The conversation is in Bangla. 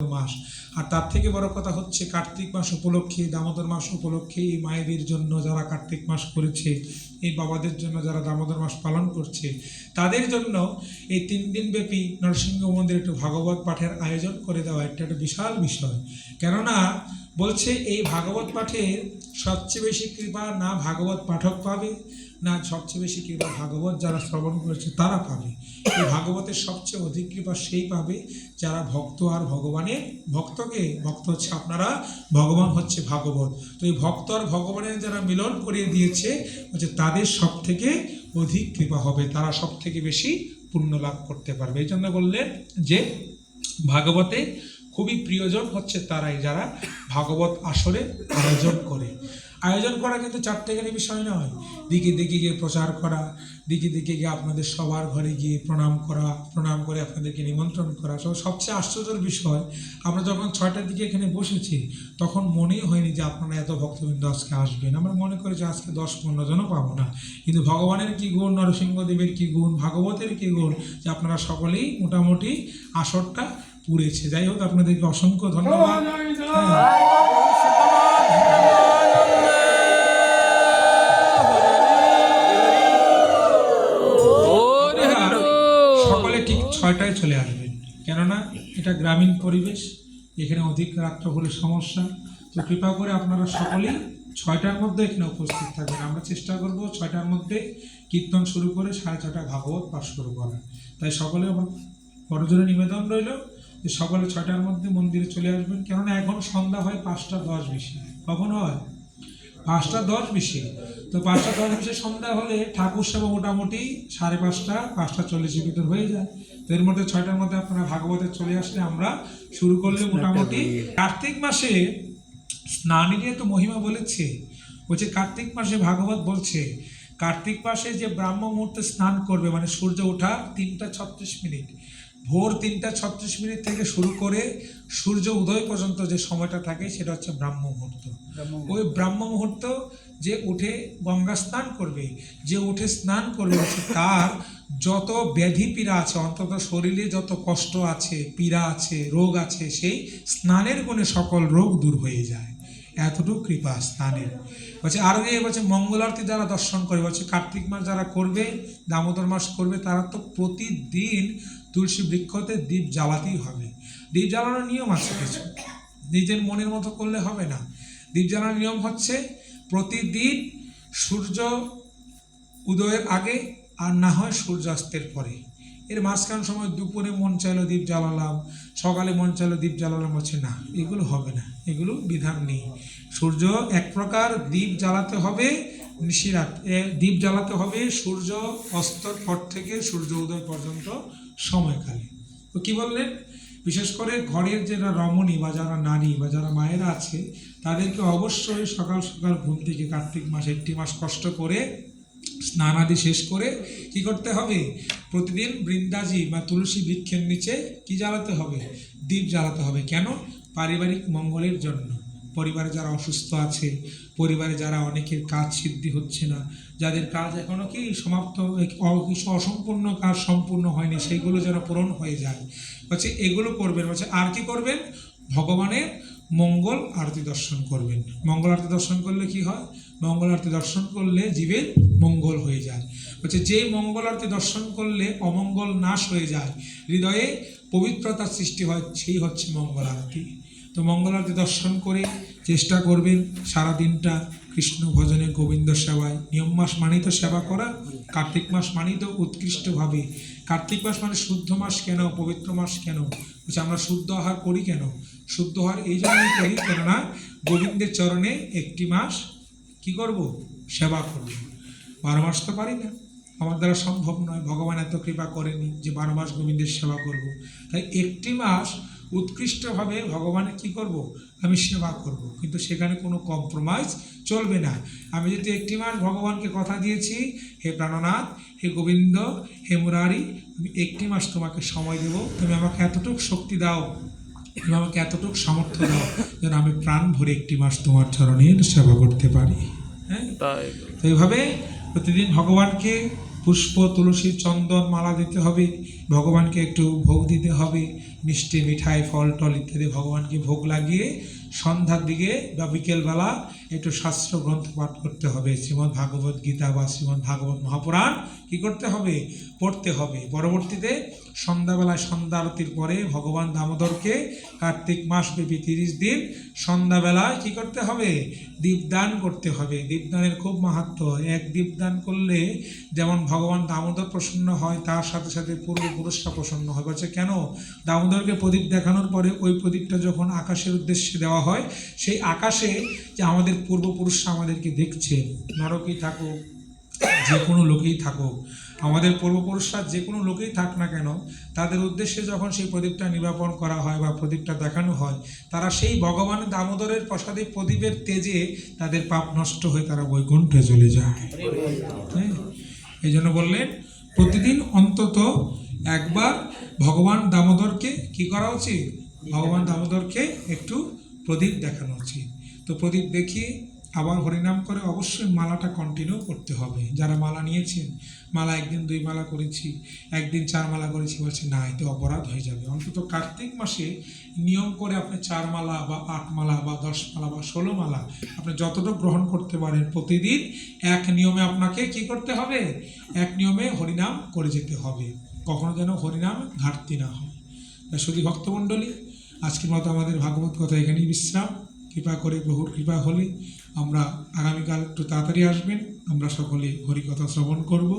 মাস। আর তার থেকে বড় কথা হচ্ছে কার্তিক মাস উপলক্ষে, দামোদর মাস উপলক্ষে এই মায়েদের জন্য যারা কার্তিক মাস করেছে, এই বাবাদের জন্য যারা দামোদর মাস পালন করছে, তাদের জন্য এই তিন দিন ব্যাপী নরসিংহ মন্দিরে একটু ভাগবত পাঠের আয়োজন করে দেওয়া এটা একটা বিশাল বিষয়। কেননা বলছে এই ভাগবত পাঠের সবচেয়ে বেশি কৃপা না ভাগবত পাঠক পাবে না, সবচেয়ে বেশি কৃপা ভাগবত যারা শ্রবণ করেছে, তারা পাবে। এই ভাগবতের সবচেয়ে অধিক কৃপা সেই পাবে যারা ভক্ত আর ভগবানের ভক্তকে? ভক্ত হচ্ছে আপনারা, ভগবান হচ্ছে ভাগবত। তো এই ভক্ত আর ভগবানের যারা মিলন করিয়ে দিয়েছে হচ্ছে তাদের সব থেকে অধিক কৃপা হবে, তারা সব থেকে বেশি পুণ্য লাভ করতে পারবে। এই জন্য বললেন যে ভাগবতে খুবই প্রিয়জন হচ্ছে তারাই যারা ভাগবত আসরে আয়োজন করে। আয়োজন করা কিন্তু চারটেখানি বিষয় নয়। দিকে দিকে গিয়ে প্রচার করা দিকে দিকে গিয়ে আপনাদের সবার ঘরে গিয়ে প্রণাম করা প্রণাম করে আপনাদেরকে নিমন্ত্রণ করা। সব সবচেয়ে আশ্চর্যের বিষয় আমরা যখন ছয়টার দিকে এখানে বসেছি তখন মনেই হয়নি যে আপনারা এত ভক্তবৃন্দ আজকে আসবেন। আমরা মনে করি যে আজকে দশ পনেরো জনও পাবো না। কিন্তু ভগবানের কী গুণ নরসিংহদেবের কী গুণ ভাগবতের কী গুণ যে আপনারা সকলেই মোটামুটি আসরটা পুড়েছে। যাই হোক আপনাদেরকে অসংখ্য ধন্যবাদ। ছয়টায় চলে আসবেন কেননা এটা গ্রামীণ পরিবেশ, এখানে অধিক রাত্র হলে সমস্যা। তো কৃপা করে আপনারা সকলেই ছয়টার মধ্যে এখানে উপস্থিত থাকবেন। আমরা চেষ্টা করব ছয়টার মধ্যে কীর্তন শুরু করে সাড়ে ছটা ভাগবত পাঠ শুরু করা তাই সকলে আমার বড়জোরে নিবেদন রইল যে সকলে ছয়টার মধ্যে মন্দিরে চলে আসবেন। কেননা এখন সন্ধ্যা হয় পাঁচটা দশ বেশি। কখন হয়? পাঁচটা দশ বেশি। তো পাঁচটা দশ বেশি সন্ধ্যা হলে ঠাকুর সেবা মোটামুটি সাড়ে পাঁচটা পাঁচটা চল্লিশের ভিতর হয়ে যায়। তো এর মধ্যে ছয়টার মধ্যে আপনারা ভাগবতে চলে আসলে আমরা শুরু করলে মোটামুটি কার্তিক মাসে স্নানের তো মহিমা বলেছে। বলছে কার্তিক মাসে ভাগবত বলছে কার্তিক মাসে যে ব্রাহ্ম মুহূর্তে স্নান করবে মানে সূর্য ওঠা তিনটা ছত্রিশ মিনিট। ভোর তিনটা ছত্রিশ মিনিট থেকে শুরু করে সূর্য উদয় পর্যন্ত যে সময়টা থাকে সেটা হচ্ছে ব্রাহ্ম মুহূর্ত। ওই ব্রাহ্ম মুহূর্ত যে উঠে গঙ্গা স্নান করবে যে উঠে স্নান করবে হচ্ছে তার যত ব্যাধি পীড়া আছে অন্তত শরীরে যত কষ্ট আছে পীড়া আছে রোগ আছে সেই স্নানের গুণে সকল রোগ দূর হয়ে যায়। এতটুকু কৃপা স্নানের। বলছে আরও যে বলছে মঙ্গল আরতি যারা দর্শন করে বলছে কার্তিক মাস যারা করবে দামোদর মাস করবে তারা তো প্রতিদিন তুলসী বৃক্ষতে দ্বীপ জ্বালাতেই হবে। দ্বীপ জ্বালানোর নিয়ম আছে কিছু। নিজের মনের মতো করলে হবে না। দ্বীপ জ্বালানোর নিয়ম হচ্ছে প্রতিদিন সূর্য উদয়ের আগে আর না হয় সূর্যাস্তের পরে। এর মাঝখান সময় দুপুরে মন চাইলো দ্বীপ জ্বালালাম, সকালে মন চাইলো দ্বীপ জ্বালালাম হচ্ছে না, এগুলো হবে না, এগুলো বিধান নেই। সূর্য এক প্রকার দ্বীপ জ্বালাতে হবে, নিশিরাত দ্বীপ জ্বালাতে হবে সূর্য অস্তর পর থেকে সূর্য উদয় পর্যন্ত সময়কালে। তো কী বললেন বিশেষ করে ঘরের যারা রমণী বা যারা নারী বা যারা মায়েরা আছে, তাদেরকে অবশ্যই সকাল সকাল ঘুম থেকে কার্তিক মাস একটি মাস কষ্ট করে স্নান আদি শেষ করে কি করতে হবে? প্রতিদিন বৃন্দাজি বা তুলসী বৃক্ষের নিচে কি জ্বালাতে হবে? দ্বীপ জ্বালাতে হবে। কেন? পারিবারিক মঙ্গলের জন্য। পরিবারে যারা অসুস্থ আছে, পরিবারে যারা অনেকের কাজ সিদ্ধি হচ্ছে না, যাদের কাজ এখনও কি সমাপ্ত কিছু অসম্পূর্ণ কাজ সম্পূর্ণ হয়নি, সেইগুলো যেন পূরণ হয়ে যায়। বলছে, এগুলো করবেন। বলছে, আর কি করবেন? ভগবানের মঙ্গল আরতি দর্শন করবেন। মঙ্গল আরতি দর্শন করলে কি হয়? মঙ্গল আরতি দর্শন করলে জীবের মঙ্গল হয়ে যায়। বলছে যেই মঙ্গল আরতি দর্শন করলে অমঙ্গল নাশ হয়ে যায়, হৃদয়ে পবিত্রতার সৃষ্টি হয়, সেই হচ্ছে মঙ্গল আরতি। তো মঙ্গল আরতি দর্শন করে চেষ্টা করবেন সারা দিনটা কৃষ্ণ ভজনে গোবিন্দ সেবায়। নিয়ম মাস মানিত সেবা করা, কার্তিক মাস মানিত উৎকৃষ্টভাবে। কার্তিক মাস মানে শুদ্ধ মাস কেন, পবিত্র মাস কেন? বলছে, আমরা শুদ্ধ আহার করি কেন? শুদ্ধ আহার এই জন্যই করি, কেননা গোবিন্দের চরণে একটি মাস কি করব? সেবা করব। বারো মাস তো পারি না। আমার দ্বারা সম্ভব নয়। ভগবান এত কৃপা করেনি যে বারো মাস গোবিন্দের সেবা করব। তাই একটি মাস উৎকৃষ্টভাবে ভগবানের কি করব? আমি সেবা করব। কিন্তু সেখানে কোনো কম্প্রোমাইজ চলবে না। আমি যদি একটি মাস ভগবানকে কথা দিয়েছি হে প্রাণনাথ হে গোবিন্দ হে মুরারি আমি একটি মাস তোমাকে সময় দেব। তুমি আমাকে এতটুকু শক্তি দাও তুমি আমাকে এতটুকু সামর্থ্য দাও যেন আমি প্রাণ ভরে একটি মাস তোমার চরণের সেবা করতে পারি। হ্যাঁ? তাই তো। এইভাবে প্রতিদিন ভগবানকে পুষ্প, তুলসী, চন্দন মালা দিতে হবে, ভগবানকে একটু ভোগ দিতে হবে, মিষ্টি, মিঠাই ফল টল ইত্যাদি ভগবানকে ভোগ লাগিয়ে সন্ধ্যার দিকে বা বিকেলবেলা একটু শাস্ত্র গ্রন্থ পাঠ করতে হবে। শ্রীমদ্ ভাগবত গীতা বা শ্রীমদ্ ভাগবত মহাপুরাণ কি করতে হবে? পড়তে হবে। পরবর্তীতে সন্ধ্যাবেলায় সন্ধ্যা আরতির পরে ভগবান দামোদরকে কার্তিক মাস ব্যাপী তিরিশ দিন সন্ধ্যাবেলায় কি করতে হবে? দীপদান করতে হবে। দীপদানের খুব মাহাত্ম এক দীপদান করলে যেমন ভগবান দামোদর প্রসন্ন হয়, তার সাথে সাথে পূর্ব পূর্বপুরুষরা প্রসন্ন হয়। বলছে, কেন? দামোদরকে প্রদীপ দেখানোর পরে ওই প্রদীপটা যখন আকাশের উদ্দেশ্যে দেওয়া হয়, সেই আকাশে যে আমাদের পূর্বপুরুষরা আমাদেরকে দেখছে নরকেই থাকুক, যে কোনো লোকেই থাকুক, আমাদের পূর্বপুরুষরা যে কোনো লোকেই থাক না কেন, তাদের উদ্দেশ্যে যখন সেই প্রদীপটা নিবাপন করা হয় বা প্রদীপটা দেখানো হয়, তারা সেই ভগবান দামোদরের প্রসাদে প্রদীপের তেজে তাদের পাপ নষ্ট হয়ে তারা বৈকুণ্ঠে চলে যায়। হ্যাঁ? এই জন্য বললেন, প্রতিদিন অন্তত একবার ভগবান দামোদরকে কি করা উচিত? ভগবান দামোদরকে একটু প্রদীপ দেখানো উচিত। তো প্রদীপ দেখিয়ে আবার হরিনাম করে অবশ্যই মালাটা কন্টিনিউ করতে হবে। যারা মালা নিয়েছেন, মালা একদিন দুই মালা করেছি, একদিন চার মালা করেছি, বলছে, না, এতে অপরাধ হয়ে যাবে। অন্তত কার্তিক মাসে নিয়ম করে আপনি চার মালা বা আট মালা বা দশ মালা বা ষোলো মালা আপনি যতটুকু গ্রহণ করতে পারেন প্রতিদিন, এক নিয়মে আপনাকে কি করতে হবে? এক নিয়মে হরিনাম করে যেতে হবে। কখনো যেন হরিনাম ঘাটতি না হয়। শুধু ভক্তমণ্ডলী আজকের মতো আমাদের ভাগবত কথা এখানেই বিশ্রাম। কৃপা করে প্রভুর কৃপা হলে আমরা আগামীকাল একটু তাড়াতাড়ি আসবেন। আমরা সকলে হরিকথা শ্রবণ করব।